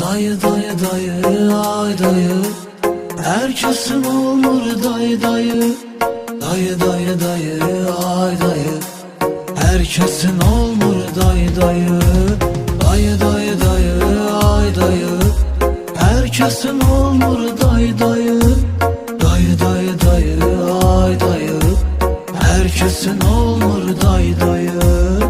Dayı dayı dayı ay dayı. Herkesin olur dayı dayı. Dayı dayı dayı ay dayı. Herkesin olur dayı dayı. Dayı dayı dayı ay dayı. Herkesin olur dayı dayı. Dayı dayı dayı ay dayı. Herkesin olur dayı dayı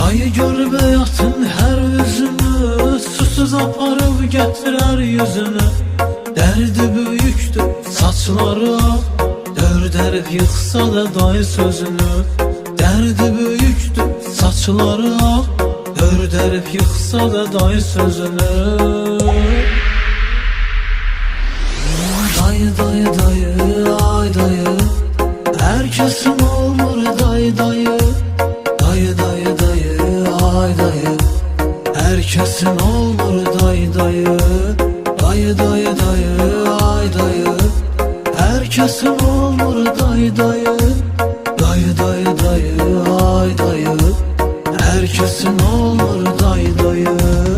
Dayı gör beyatın her yüzünü Susuz aparıb getirer yüzünü. Derdi büyüktür saçları ak Dörd herif yıksa da dayı sözünü. Derdi büyüktür saçları ak Dörd herif yıksa da dayı sözünü. Dayı dayı dayı ay dayı. Herkesin olur dayı Dayı kesin olmur dayı dayı Dayı dayı dayı ay dayı. Herkesin olmur dayı dayı Dayı dayı dayı ay dayı. Herkesin olmur dayı dayı.